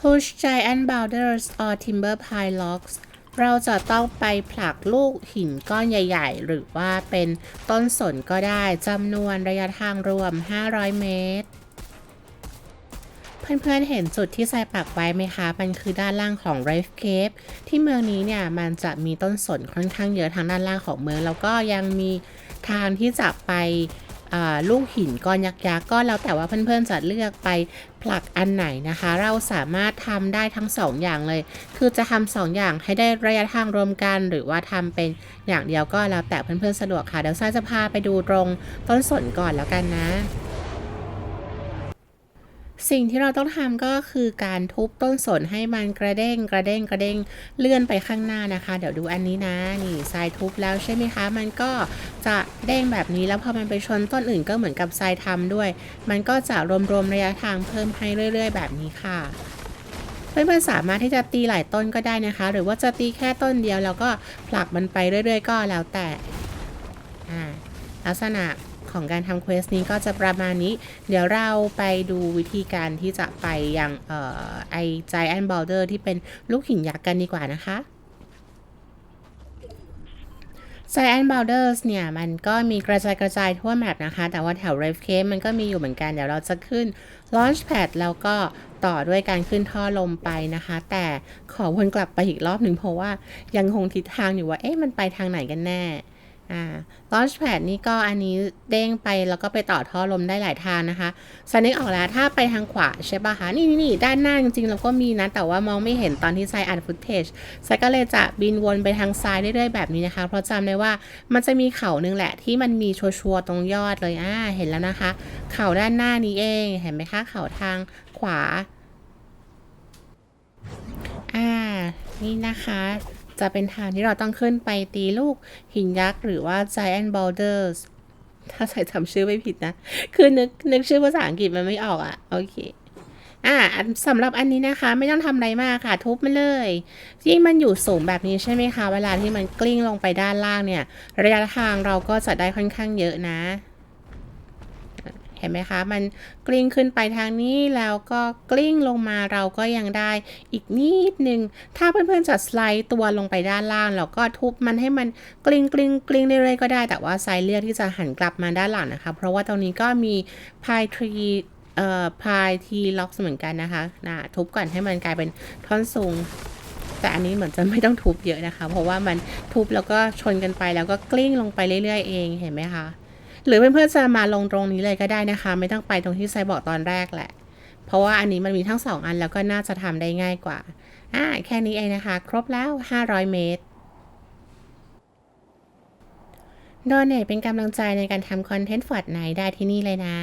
push giant boulders or timber pilings เราจะต้องไปผลักลูกหินก้อนใหญ่ ๆ หรือว่าเป็นต้นสนก็ได้จำนวนระยะทางรวม 500 เมตร เพื่อนๆเห็นจุดที่ใส่ปักไว้ไหมคะ มันคือด้านล่างของ r a f Cave ที่เมืองนี้เนี่ย มันจะมีต้นสนค่อนข้างเยอะทางด้านล่างของเมือง แล้วก็ยังมีทางที่จะไป ลูกหินก้อนยักษ์ๆก็แล้วแต่ว่าเพื่อนๆจะเลือกไปผลักอันไหนนะคะ เราสามารถทำได้ทั้งสองอย่างเลย คือจะทำสองอย่างให้ได้ระยะทางรวมกัน หรือว่าทำเป็นอย่างเดียวก็แล้วแต่เพื่อนๆสะดวกค่ะเดี๋ยวซ่าจะพาไปดูตรงต้นสนก่อนแล้วกันนะ สิ่งที่เราต้องทำก็คือการทุบต้นสนให้มันกระเด้งกระเด้งกระเด้งเลื่อนไปข้างหน้านะคะ เดี๋ยวดูอันนี้นะนี่ทรายทุบแล้วใช่ไหมคะ มันก็จะเด้งแบบนี้แล้วพอมันไปชนต้นอื่นก็เหมือนกับทรายทำด้วย มันก็จะรวมๆระยะทางเพิ่มให้เรื่อย ๆ แบบนี้ค่ะเพื่อนๆสามารถที่จะตีหลายต้นก็ได้นะคะ หรือว่าจะตีแค่ต้นเดียวแล้วก็ผลักมันไปเรื่อย ๆ ก็แล้วแต่อ่าลักษณะ ของการทำเควสนี้ก็จะประมาณนี้ เดี๋ยวเราไปดูวิธีการที่จะไปยังเอ่อไอ Giant Boulder ที่เป็นลูกหินยักษ์กันดีกว่านะคะ Giant Boulders เนี่ย มันก็มีกระจายกระจายทั่วแมปนะคะ แต่ว่าแถว Rave Cave มันก็มีอยู่เหมือนกัน เดี๋ยวเราจะขึ้น Launchpad แล้วก็ต่อด้วยการขึ้นท่อลมไปนะคะ แต่ขอวนกลับไปอีกรอบหนึ่งเพราะว่ายังคงทิศทางอยู่ว่า เอ๊ะ มันไปทางไหนกันแน่ อ่า Launchpad นี่ก็อันนี้เด้งไปแล้วก็ไปต่อท่อลมได้หลายทางนะคะสันนิษออกแล้วถ้าไปทางขวาใช่ป่ะคะนี่นี่นี่ด้านหน้าจริงๆ เราก็มีนะ แต่ว่ามองไม่เห็นตอนที่ไซอัดฟุตเทจไซก็เลยจะบินวนไปทางซ้ายเรื่อยๆ แบบนี้นะคะ เพราะจำได้ว่ามันจะมีเขาหนึ่งแหละที่มันมีชัวร์ๆตรงยอดเลยอ่าเห็นแล้วนะคะ เขาด้านหน้านี้เองเห็นไหมคะเขาทางขวา อ่า นี่นะคะ จะเป็นทางที่เราต้องขึ้นไปตีลูกหินยักษ์หรือว่า giant boulders ถ้าใส่จำชื่อไม่ผิดนะ คือนึกนึกชื่อภาษาอังกฤษมันไม่ออกอะ่ะ โอเค อ่าสำหรับอันนี้นะคะ ไม่ต้องทำอะไรมากค่ะ ทุบมันเลยยิ่งมันอยู่สูงแบบนี้ใช่ไหมคะ เวลาที่มันกลิ้งลงไปด้านล่างเนี่ย ระยะทางเราก็จะได้ค่อนข้างเยอะนะ ห็นไหมคะ มันกลิ้งขึ้นไปทางนี้แล้วก็กลิ้งลงมาเราก็ยังได้อีกนิดนึง ถ้าเพื่อนๆจะสไลด์ตัวลงไปด้านล่างแล้วก็ทุบมันให้มันกลิ้งกลิ้งกลิ้งเรื่อยๆก็ได้ แต่ว่าไซเลือกที่จะหันกลับมาด้านหลังนะคะ เพราะว่าตรงนี้ก็มีพายทรีเอ่อพายทีล็อกเหมือนกันนะคะนะทุบก่อนให้มันกลายเป็นท่อนสูงแต่อันนี้เหมือนจะไม่ต้องทุบเยอะนะคะ เพราะว่ามันทุบแล้วก็ชนกันไปแล้วก็กลิ้งลงไปเรื่อยๆเองเห็นไหมคะ หรือเพื่อนๆจะมาลงตรงนี้เลยก็ได้นะคะ ไม่ต้องไปตรงที่ไซบอกตอนแรกแหละ เพราะว่าอันนี้มันมีทั้งสองอันแล้วก็น่าจะทำได้ง่ายกว่าอ่าแค่นี้เองนะคะ ครบแล้ว 500 เมตรโดเนทเป็นกำลังใจในการทำคอนเทนต์ฟอร์ดไนได้ที่นี่เลยนะ